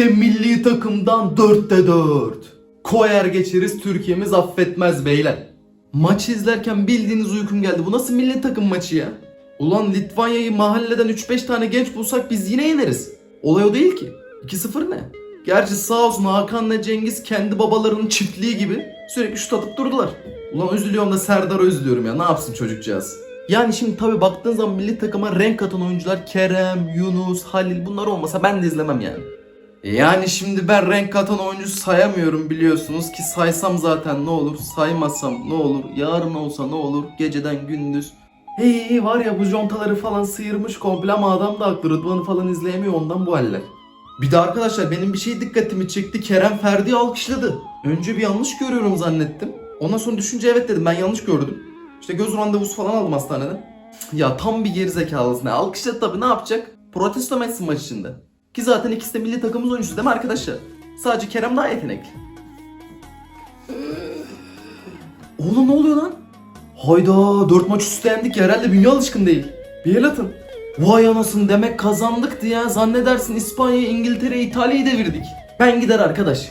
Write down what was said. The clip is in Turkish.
İşte milli takımdan 4'te 4. Koyar geçeriz Türkiye'miz affetmez beyler. Maçı izlerken bildiğiniz uykum geldi. Bu nasıl milli takım maçı ya? Ulan Litvanya'yı mahalleden 3-5 tane genç bulsak biz yine yeneriz. Olay o değil ki. 2-0 ne? Gerçi sağ olsun Hakan'la Cengiz kendi babalarının çiftliği gibi sürekli şut atıp durdular. Ulan üzülüyorum da Serdar'ı üzülüyorum ya. Ne yapsın çocukcağız? Yani şimdi tabi baktığın zaman milli takıma renk katan oyuncular Kerem, Yunus, Halil bunlar olmasa ben de izlemem yani. Yani şimdi ben renk katan oyuncu sayamıyorum biliyorsunuz ki saysam zaten ne olur, saymasam ne olur, yarın olsa ne olur, geceden gündüz. Hey var ya bu contaları falan sıyırmış komple ama adam da haklı Rıdvan'ı falan izleyemiyor ondan bu haller. Bir de arkadaşlar benim bir şey dikkatimi çekti. Kerem Ferdi'yi alkışladı. Önce bir yanlış görüyorum zannettim. Ondan sonra düşünce evet dedim ben yanlış gördüm. İşte göz randevusu falan aldım hastanede. Ya tam bir gerizekalısın. Alkışladı tabii ne yapacak? Protesto etsin maç içinde? Ki zaten ikisi de milli takımımız oyuncusu değil mi arkadaşlar? Sadece Kerem daha yetenekli. Oğlum ne oluyor lan? Hayda 4 maç üstü yendik ya herhalde bünye alışkın değil. Bir el atın. Vay anasını demek kazandık ya. Zannedersin İspanya'yı, İngiltere'yi, İtalya'yı devirdik. Ben gider arkadaş.